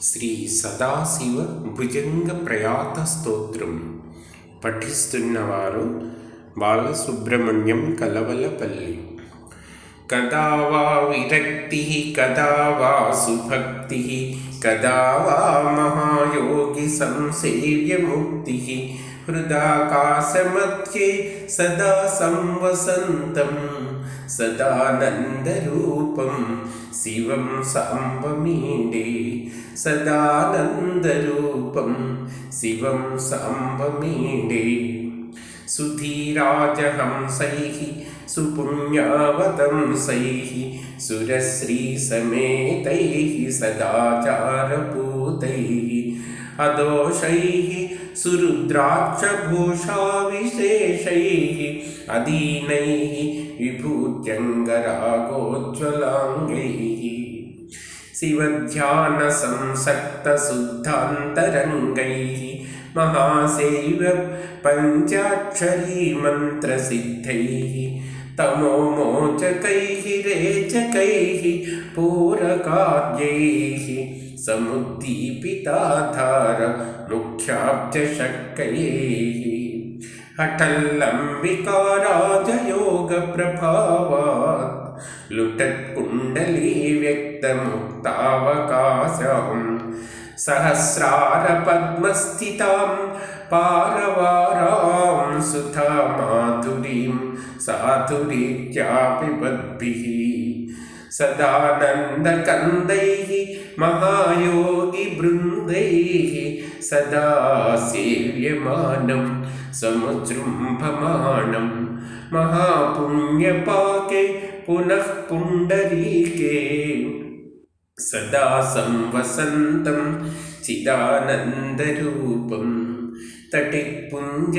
శ్రీ సదాశివ భుజంగ ప్రయాత స్తోత్రం. పఠిస్తున్నవారు బాలసుబ్రహ్మణ్యం కలవలపల్లి. కదా వా విరక్తి కదా వా సుభక్తి కదా వా మహాయోగి సంసేవ్యముక్తి हृदाकाशमध्ये सदा संवसन्तं सदानन्दरूपं शिवं साम्बमीडे सदानन्दरूपं शिवं साम्बमीडे। सुधीराजहंसैः सुपुण्यावतंसैः सुरश्रीसमेतैः सदाचारपूतैः अदोषैः सुरुद्राक्षभूषाविशेषैः अदीनैः विभूत्यङ्गरागोज्ज्वलाङ्गैः शिवध्यानसंसक्तशुद्धान्तरङ्गैः महासेव पञ्चाक्षरीमन्त्रसिद्धैः तमोमोचकैः रेचकैः पूरकार्यैः समुद्दीपिताधार मुख्याब्जशक्कैः। हठल्लम्बिकाराजयोगप्रभावात् लुटत्कुण्डली व्यक्तमुक्तावकाशम् सहस्रारपद्मस्थितां पारवारां सुधामाधुरीं साधुरीत्यापि बद्भिः सदानन्दकन्दैः महायोगिबृन्दैः सदा सेव्यमानं समुजृम्भमाणं महापुण्यपाके पुनः पुण्डरीके सदा संवसन्तं चिदानन्दरूपं तटिपुञ्ज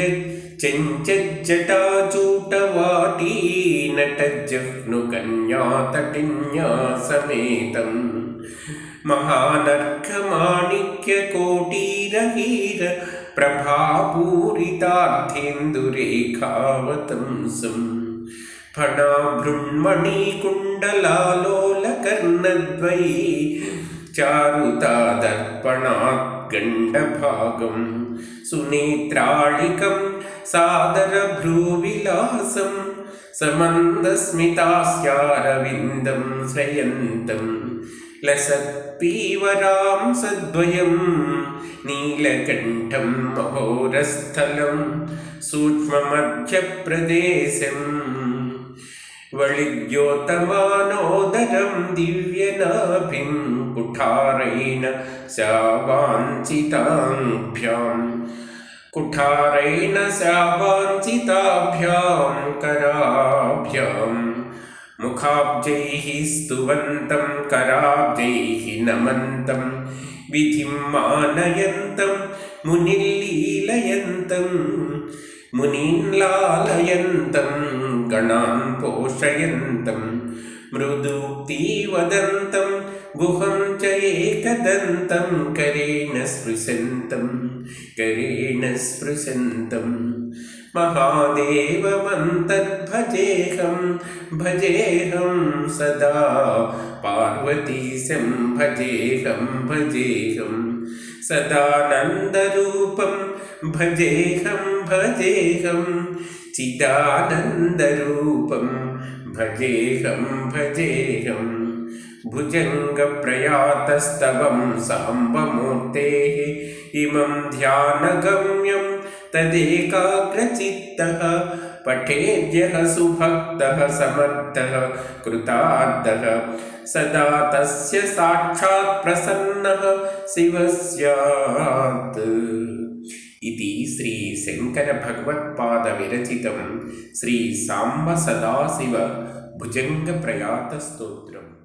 चञ्चज्जटाचूटवाटीनटजह्नुकन्यातटिन्या समेतं महानर्घमाणिक्यकोटीरहीर प्रभापूरितार्थेन्दुरेखावतंसम् फणाभृण्मणिकुण्डलालोलकर्णद्वयी चारुतादर्पणात् गण्डभागं सुनेत्राळिकं सादरभ्रूविलासं समन्दस्मितास्यारविन्दं श्रयन्तं लसत्पीवरां सद्वयं नीलकण्ठं महोरस्थलं सूक्ष्ममध्यप्रदेशम् वळिद्योतमानोदरं दिव्यनाभिं कुठारेण शावाञ्चिताभ्यां कुठारेण शावाञ्चिताभ्यां कराभ्यां मुखाब्जैः स्तुवन्तं कराब्जैः नमन्तं विधिं मानयन्तं मुनिलीलयन्तम् मुनीन् लालयन्तं गणान् पोषयन्तं मृदुक्तिवदन्तं गुहं च एकदन्तं करेण स्पृशन्तं करेण स्पृशन्तं महादेवमन्तर्भजेऽहं भजेऽहं सदा। पार्वतीशं भजेऽहं भजेऽहं സദാനന്ദരൂപം ഭജേഹം ഭജേഹം. ചിദാനന്ദരൂപം. ഭജേഹം ഭജേഹം. भुजङ्गप्रयातस्तवं साम्बमूर्तेः इमं ध्यानगम्यं तदेकाग्रचित्तः पठेद्यः सुभक्तः समर्थः कृतार्थः। सदा तस्य साक्षात् प्रसन्नः शिवः स्यात् इति श्रीशङ्करभगवत्पादविरचितं श्रीसाम्बसदाशिव भुजङ्गप्रयातस्तोत्रम्